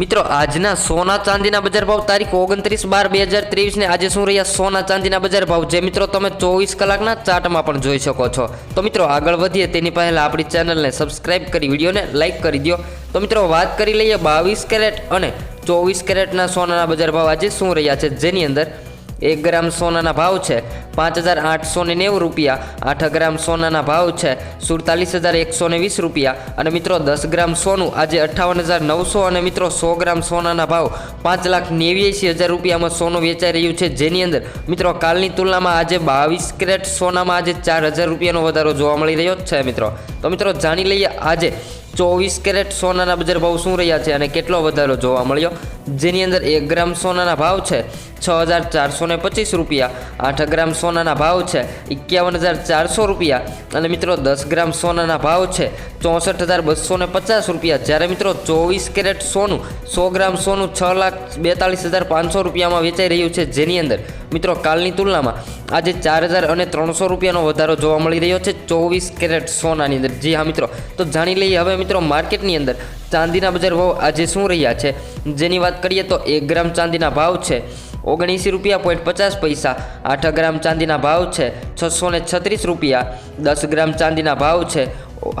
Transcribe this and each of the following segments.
મિત્રો, આજના સોના ચાંદીના બજાર ભાવ તારીખ ઓગણત્રીસ બાર બે હજાર ત્રેવીસને આજે શું રહ્યા? સોના ચાંદીના બજાર ભાવ. જે મિત્રો, તમે ચોવીસ કલાકના ચાર્ટમાં પણ જોઈ શકો છો. તો મિત્રો, આગળ વધીએ. તેની પહેલાં આપણી ચેનલને સબસ્ક્રાઇબ કરી, વિડીયોને લાઇક કરી દો તો મિત્રો, વાત કરી લઈએ બાવીસ કેરેટ અને ચોવીસ કેરેટના સોનાના બજાર ભાવ આજે શું રહ્યા છે? જેની અંદર એક ગ્રામ સોનાના ભાવ છે, પાંચ હજાર આઠસો ને નેવું રૂપિયા, આઠ ગ્રામ સોનાના ભાવ છે, સુડતાલીસ હજાર એકસો ને વીસ રૂપિયા. અને મિત્રો, દસ ગ્રામ સોનું આજે અઠ્ઠાવન હજાર નવસો અને મિત્રો, સો ગ્રામ સોનાના ભાવ પાંચ લાખ નેવ્યાસી હજાર રૂપિયામાં સોનું વેચાઈ રહ્યું છે. જેની અંદર, મિત્રો, કાલની તુલનામાં આજે બાવીસ કેરેટ સોનામાં આજે ચાર હજાર રૂપિયાનો વધારો જોવા મળી રહ્યો જ છે, મિત્રો. તો મિત્રો, જાણી લઈએ આજે ચોવીસ કેરેટ સોનાના બજાર ભાવ શું રહ્યા છે અને કેટલો વધારો જોવા મળ્યો? જેની અંદર એક ગ્રામ સોનાના ભાવ છે છ હજાર ચારસો ને પચીસ રૂપિયા, આઠ ગ્રામ સોનાના ભાવ છે એકાવન હજાર ચારસો રૂપિયા અને મિત્રો દસ ગ્રામ સોનાના ભાવ છે ચોસઠ હજાર બસો ને પચાસ રૂપિયા. જ્યારે મિત્રો ચોવીસ કેરેટ સોનું, સો ગ્રામ સોનું છ લાખ બેતાલીસ હજાર પાંચસો રૂપિયામાં વેચાઈ રહ્યું છે. જેની અંદર મિત્રો કાલની તુલનામાં આજે ચાર હજાર અને ત્રણસો રૂપિયાનો વધારો જોવા મળી રહ્યો છે ચોવીસ કેરેટ સોનાની અંદર. જી હા મિત્રો, તો જાણી લઈએ હવે મિત્રો માર્કેટની અંદર ચાંદીના બજાર ભાવ આજે શું રહ્યા છે? જેની વાત કરીએ તો એક ગ્રામ ચાંદીના ભાવ છે. ઓગણીસી રૂપિયા પોઈન્ટ પચાસ પૈસા. આઠ ગ્રામ ચાંદીના ભાવ છે છસો ને છત્રીસ રૂપિયા. દસ ગ્રામ ચાંદીના ભાવ છે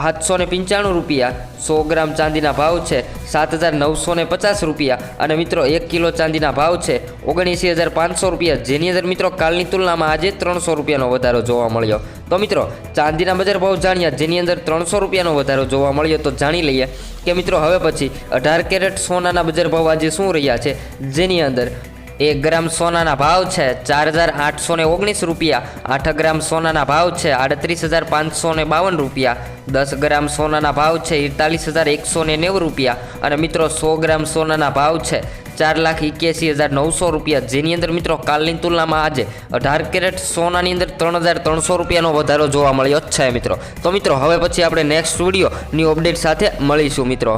સાતસો ને પંચાણું રૂપિયા. સો ગ્રામ ચાંદીના ભાવ છે સાત હજાર નવસો ને પચાસ રૂપિયા. અને મિત્રો, એક કિલો ચાંદીના ભાવ છે ઓગણીસી હજાર પાંચસો રૂપિયા. જેની અંદર મિત્રો, કાલની તુલનામાં આજે ત્રણસો રૂપિયાનો વધારો જોવા મળ્યો. તો મિત્રો, ચાંદીના બજાર ભાવ જાણ્યા. જેની અંદર ત્રણસો રૂપિયાનો વધારો જોવા મળ્યો, તો જાણી લઈએ કે મિત્રો, હવે પછી અઢાર કેરેટ સોનાના બજાર ભાવ આજે શું રહ્યા છે? જેની અંદર એક ગ્રામ સોનાના ભાવ છે ચાર હજાર આઠસો ઓગણીસ રૂપિયા, આઠ ગ્રામ સોનાના ભાવ છે આડત્રીસ હજાર પાંચસો ને બાવન રૂપિયા, દસ ગ્રામ સોનાના ભાવ છે એકતાલીસ હજાર એકસો ને નેવું રૂપિયા અને મિત્રો સો ગ્રામ સોનાના ભાવ છે ચાર લાખ એક્યાસી હજાર નવસો રૂપિયા. જેની અંદર મિત્રો કાલની તુલનામાં આજે અઢાર કેરેટ સોનાની અંદર ત્રણ હજાર ત્રણસો રૂપિયાનો વધારો જોવા મળ્યો છે મિત્રો. તો મિત્રો, હવે પછી આપણે નેક્સ્ટ વિડીયોની અપડેટ સાથે મળીશું મિત્રો.